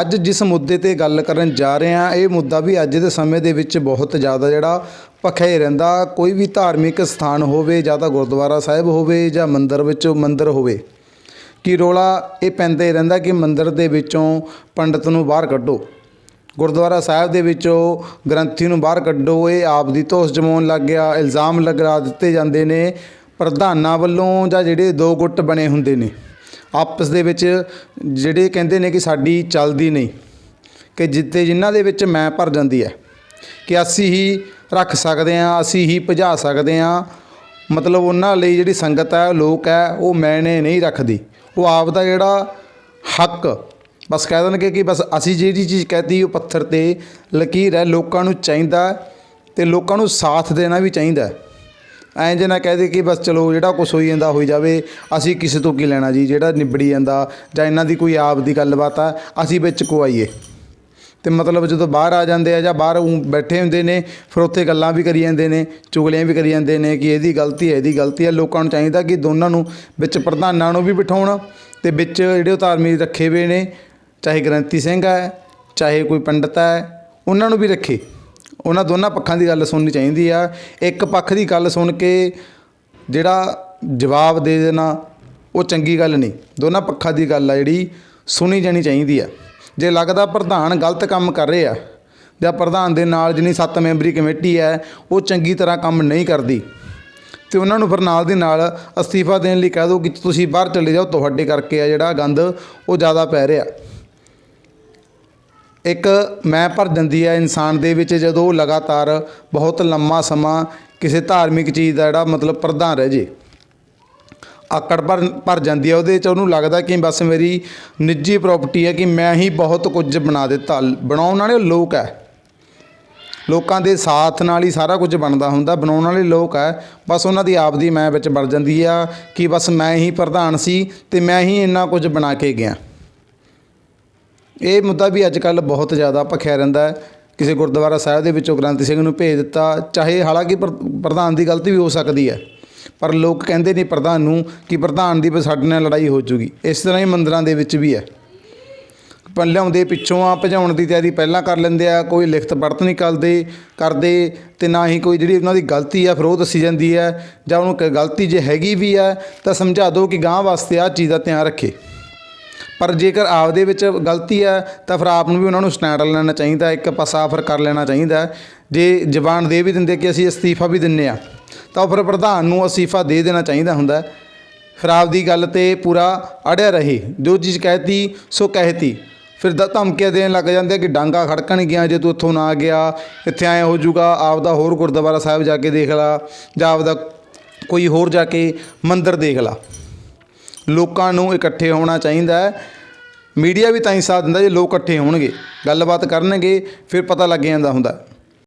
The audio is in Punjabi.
ਅੱਜ ਜਿਸ ਮੁੱਦੇ ਤੇ ਗੱਲ ਕਰਨ ਜਾ ਰਹੇ ਹਾਂ, ਇਹ ਮੁੱਦਾ ਵੀ ਅੱਜ ਦੇ ਸਮੇਂ ਦੇ ਵਿੱਚ ਬਹੁਤ ਜ਼ਿਆਦਾ ਜਿਹੜਾ ਭਖਿਆ ਹੀ ਰਹਿੰਦਾ। ਕੋਈ ਵੀ ਧਾਰਮਿਕ ਸਥਾਨ ਹੋਵੇ, ਜਾਂ ਤਾਂ ਗੁਰਦੁਆਰਾ ਸਾਹਿਬ ਹੋਵੇ, ਜਾਂ ਮੰਦਿਰ ਵਿੱਚ ਮੰਦਿਰ ਹੋਵੇ, ਕਿ ਰੋਲਾ ਇਹ ਪੈਂਦਾ ਹੀ ਰਹਿੰਦਾ ਕਿ ਮੰਦਿਰ ਦੇ ਵਿੱਚੋਂ ਪੰਡਤ ਨੂੰ ਬਾਹਰ ਕੱਢੋ। ਗੁਰਦੁਆਰਾ ਸਾਹਿਬ ਦੇ ਵਿੱਚੋਂ ਗ੍ਰੰਥੀ ਨੂੰ ਬਾਹਰ ਕੱਢੋ। ਇਹ ਆਪ ਦੀ ਧੋਸ ਜਮਾਉਣ ਲੱਗ ਗਿਆ, ਇਲਜ਼ਾਮ ਲਗਾ ਦਿੱਤੇ ਜਾਂਦੇ ਨੇ ਪ੍ਰਧਾਨਾਂ ਵੱਲੋਂ, ਜਾਂ ਜਿਹੜੇ ਦੋ ਗੁੱਟ ਬਣੇ ਹੁੰਦੇ ਨੇ। ਆਪਸ ਦੇ ਵਿੱਚ ਜਿਹੜੇ ਕਹਿੰਦੇ ਨੇ ਕਿ ਸਾਡੀ ਚੱਲਦੀ ਨਹੀਂ, ਕਿ ਜਿੱਤੇ ਜਿਨ੍ਹਾਂ ਦੇ ਵਿੱਚ ਮੈਂ ਭਰ ਜਾਂਦੀ ਹੈ, ਕਿ ਅਸੀਂ ਹੀ ਰੱਖ ਸਕਦੇ ਹਾਂ, ਅਸੀਂ ਹੀ ਭਜਾ ਸਕਦੇ ਹਾਂ। ਮਤਲਬ ਉਹਨਾਂ ਲਈ ਜਿਹੜੀ ਸੰਗਤ ਹੈ, ਲੋਕ ਹੈ, ਉਹ ਮੈਨੇ ਨਹੀਂ ਰੱਖਦੀ। ਉਹ ਆਪ ਦਾ ਜਿਹੜਾ ਹੱਕ, ਬਸ ਕਹਿ ਦੇਣਗੇ ਕਿ ਬਸ ਅਸੀਂ ਜਿਹੜੀ ਚੀਜ਼ ਕਹਤੀ, ਉਹ ਪੱਥਰ ਤੇ ਲਕੀਰ ਹੈ। ਲੋਕਾਂ ਨੂੰ ਚਾਹੀਦਾ ਤੇ ਲੋਕਾਂ ਨੂੰ ਸਾਥ ਦੇਣਾ ਵੀ ਚਾਹੀਦਾ ਐਂ ਜੇ ਨਾ ਕਹਦੇ ਕਿ ਬਸ ਚਲੋ ਜਿਹੜਾ ਕੁਛ ਹੋਈ ਜਾਂਦਾ ਹੋਈ ਜਾਵੇ, ਅਸੀਂ ਕਿਸੇ ਤੋਂ ਕੀ ਲੈਣਾ ਜੀ? ਜਿਹੜਾ ਨਿਬੜੀ ਜਾਂਦਾ ਜਾਂ ਇਹਨਾਂ ਦੀ ਕੋਈ ਆਪ ਦੀ ਗੱਲਬਾਤ ਆ, ਅਸੀਂ ਵਿੱਚ ਕੋ ਆਈਏ। ਤੇ ਮਤਲਬ ਜਦੋਂ ਬਾਹਰ ਆ ਜਾਂਦੇ ਆ ਜਾਂ ਬਾਹਰ ਬੈਠੇ ਹੁੰਦੇ ਨੇ, ਫਿਰ ਉੱਥੇ ਗੱਲਾਂ ਵੀ ਕਰੀ ਜਾਂਦੇ ਨੇ, ਚੁਗਲੀਆਂ ਵੀ ਕਰੀ ਜਾਂਦੇ ਨੇ ਕਿ ਇਹਦੀ ਗਲਤੀ ਹੈ ਇਹਦੀ ਗਲਤੀ ਹੈ ਲੋਕਾਂ ਨੂੰ ਚਾਹੀਦਾ ਕਿ ਦੋਨਾਂ ਨੂੰ ਵਿੱਚ ਪ੍ਰਧਾਨਾਂ ਨੂੰ ਵੀ ਬਿਠਾਉਣ ਤੇ ਵਿੱਚ ਜਿਹੜੇ ਉਹ ਧਾਰਮਿਕ ਰੱਖੇ ਹੋਏ ਨੇ, ਚਾਹੇ ਗ੍ਰੰਥੀ ਸਿੰਘ ਹੈ ਚਾਹੇ ਕੋਈ ਪੰਡਤ ਹੈ ਉਹਨਾਂ ਨੂੰ ਵੀ ਰੱਖੇ। ਉਹਨਾਂ ਦੋਨਾਂ ਪੱਖਾਂ ਦੀ ਗੱਲ ਸੁਣਨੀ ਚਾਹੀਦੀ ਆ। ਇੱਕ ਪੱਖ ਦੀ ਗੱਲ ਸੁਣ ਕੇ ਜਿਹੜਾ ਜਵਾਬ ਦੇ ਦੇਣਾ, ਉਹ ਚੰਗੀ ਗੱਲ ਨਹੀਂ। ਦੋਨਾਂ ਪੱਖਾਂ ਦੀ ਗੱਲ ਆ ਜਿਹੜੀ, ਸੁਣੀ ਜਾਣੀ ਚਾਹੀਦੀ ਆ। ਜੇ ਲੱਗਦਾ ਪ੍ਰਧਾਨ ਗਲਤ ਕੰਮ ਕਰ ਰਿਹਾ ਜਾਂ ਪ੍ਰਧਾਨ ਦੇ ਨਾਲ ਜਿਹੜੀ ਸੱਤ ਮੈਂਬਰੀ ਕਮੇਟੀ ਹੈ, ਉਹ ਚੰਗੀ ਤਰ੍ਹਾਂ ਕੰਮ ਨਹੀਂ ਕਰਦੀ, ਤੇ ਉਹਨਾਂ ਨੂੰ ਫਿਰ ਨਾਲ ਦੀ ਨਾਲ ਅਸਤੀਫਾ ਦੇਣ ਲਈ ਕਹਿ ਦਿਓ ਕਿ ਤੁਸੀਂ ਬਾਹਰ ਚਲੇ ਜਾਓ, ਤੁਹਾਡੇ ਕਰਕੇ ਆ ਜਿਹੜਾ ਗੰਦ ਉਹ ਜ਼ਿਆਦਾ ਪੈ ਰਿਹਾ। ਇੱਕ ਮੈਂ ਭਰ ਜਾਂਦੀ ਹੈ ਇਨਸਾਨ ਦੇ ਵਿੱਚ ਜਦੋਂ ਉਹ ਲਗਾਤਾਰ ਬਹੁਤ ਲੰਮਾ ਸਮਾਂ ਕਿਸੇ ਧਾਰਮਿਕ ਚੀਜ਼ ਦਾ ਜਿਹੜਾ ਮਤਲਬ ਪ੍ਰਧਾਨ ਰਹਿ ਜੇ। ਆਕੜ ਭਰ ਭਰ ਜਾਂਦੀ ਹੈ ਉਹਦੇ ਚ ਉਹਨੂੰ ਲੱਗਦਾ ਕਿ ਬਸ ਮੇਰੀ ਨਿੱਜੀ ਪ੍ਰਾਪਰਟੀ ਹੈ ਕਿ ਮੈਂ ਹੀ ਬਹੁਤ ਕੁਝ ਬਣਾ ਦਿੱਤਾ। ਬਣਾਉਣ ਵਾਲੇ ਲੋਕ ਹੈ ਲੋਕਾਂ ਦੇ ਸਾਥ ਨਾਲ ਹੀ ਸਾਰਾ ਕੁਝ ਬਣਦਾ ਹੁੰਦਾ, ਬਣਾਉਣ ਵਾਲੇ ਲੋਕ ਹੈ ਬਸ ਉਹਨਾਂ ਦੀ ਆਪ ਦੀ ਮੈਂ ਵਿੱਚ ਵੜ ਜਾਂਦੀ ਆ ਕਿ ਬਸ ਮੈਂ ਹੀ ਪ੍ਰਧਾਨ ਸੀ ਤੇ ਮੈਂ ਹੀ ਇੰਨਾ ਕੁਝ ਬਣਾ ਕੇ ਗਿਆ। ਇਹ ਮੁੱਦਾ ਵੀ ਅੱਜ ਕੱਲ ਬਹੁਤ ਜ਼ਿਆਦਾ ਭਖਿਆ ਰਹਿੰਦਾ ਹੈ। ਕਿਸੇ ਗੁਰਦੁਆਰਾ ਸਾਹਿਬ ਦੇ ਵਿੱਚੋਂ ਗ੍ਰੰਥੀ ਸਿੰਘ ਨੂੰ ਭੇਜ ਦਿੱਤਾ, ਚਾਹੇ ਹਾਲਾਂਕਿ ਪ੍ਰ- ਪ੍ਰਧਾਨ ਦੀ ਗਲਤੀ ਵੀ ਹੋ ਸਕਦੀ ਹੈ, ਪਰ ਲੋਕ ਕਹਿੰਦੇ ਨੇ ਪ੍ਰਧਾਨ ਨੂੰ ਕਿ ਪ੍ਰਧਾਨ ਦੀ ਸਾਡੇ ਨਾਲ ਲੜਾਈ ਹੋ ਜੂਗੀ। ਇਸ ਤਰ੍ਹਾਂ ਹੀ ਮੰਦਰਾਂ ਦੇ ਵਿੱਚ ਵੀ ਹੈ। ਪਰ ਲਿਆਉਂਦੇ ਪਿੱਛੋਂ ਆ, ਭਜਾਉਣ ਦੀ ਤਿਆਰੀ ਪਹਿਲਾਂ ਕਰ ਲੈਂਦੇ ਆ, ਕੋਈ ਲਿਖਤ ਪੜਤ ਨਹੀਂ ਕਰਦੇ ਕਰਦੇ ਤੇ ਨਾ ਹੀ ਕੋਈ ਜਿਹੜੀ ਉਹਨਾਂ ਦੀ ਗਲਤੀ ਆ, ਫਿਰ ਉਹ ਦੱਸੀ ਜਾਂਦੀ ਹੈ। ਜਾਂ ਉਹਨੂੰ ਗਲਤੀ ਜੇ ਹੈਗੀ ਵੀ ਹੈ ਤਾਂ ਸਮਝਾ ਦਿਓ ਕਿ ਗਾਂ ਵਾਸਤੇ ਆ ਚੀਜ਼ ਦਾ ਧਿਆਨ ਰੱਖੇ। ਪਰ ਜੇਕਰ ਆਪਦੇ ਵਿੱਚ ਗਲਤੀ ਹੈ, ਤਾਂ ਫਿਰ ਆਪ ਨੂੰ ਵੀ ਉਹਨਾਂ ਨੂੰ ਸਟੈਂਡ ਲੈਣਾ ਚਾਹੀਦਾ, ਇੱਕ ਪਾਸਾ ਫਿਰ ਕਰ ਲੈਣਾ ਚਾਹੀਦਾ। ਜੇ ਜ਼ਬਾਨ ਦੇ ਵੀ ਦਿੰਦੇ ਕਿ ਅਸੀਂ ਅਸਤੀਫਾ ਵੀ ਦਿੰਨੇ ਆ, ਤਾਂ ਉਹ ਫਿਰ ਪ੍ਰਧਾਨ ਨੂੰ ਅਸਤੀਫਾ ਦੇ ਦੇਣਾ ਚਾਹੀਦਾ ਹੁੰਦਾ। ਹੈ। ਫਿਰ ਆਪਦੀ ਗੱਲ ਤੇ ਪੂਰਾ ਅੜਿਆ ਰਹੇ। ਜੋ ਚੀਜ਼ ਕਹਿਤੀ, ਸੋ ਕਹਿਤੀ। ਫਿਰ ਦ ਧਮਕੀਆਂ ਦੇਣ ਲੱਗ ਜਾਂਦੇ ਕਿ ਡਾਂਗਾ ਖੜਕਣ ਗਿਆ, ਜੇ ਤੂੰ ਇੱਥੋਂ ਨਾ ਗਿਆ, ਇੱਥੇ ਐ ਹੋ ਜਾਊਗਾ, ਆਪਦਾ ਹੋਰ ਗੁਰਦੁਆਰਾ ਸਾਹਿਬ ਜਾ ਕੇ ਦੇਖ ਲਾ, ਜਾਂ ਆਪਦਾ ਕੋਈ ਹੋਰ ਜਾ ਕੇ ਮੰਦਿਰ ਦੇਖ ਲਾ। ਲੋਕਾਂ ਨੂੰ ਇਕੱਠੇ ਹੋਣਾ ਚਾਹੀਦਾ ਹੈ। ਮੀਡੀਆ ਵੀ ਤਾਂ ਹੀ ਸਾਥ ਦਿੰਦਾ ਜੇ ਲੋਕ ਇਕੱਠੇ ਹੋਣਗੇ। ਗੱਲਬਾਤ ਕਰਨਗੇ, ਫਿਰ ਪਤਾ ਲੱਗ ਜਾਂਦਾ ਹੁੰਦਾ।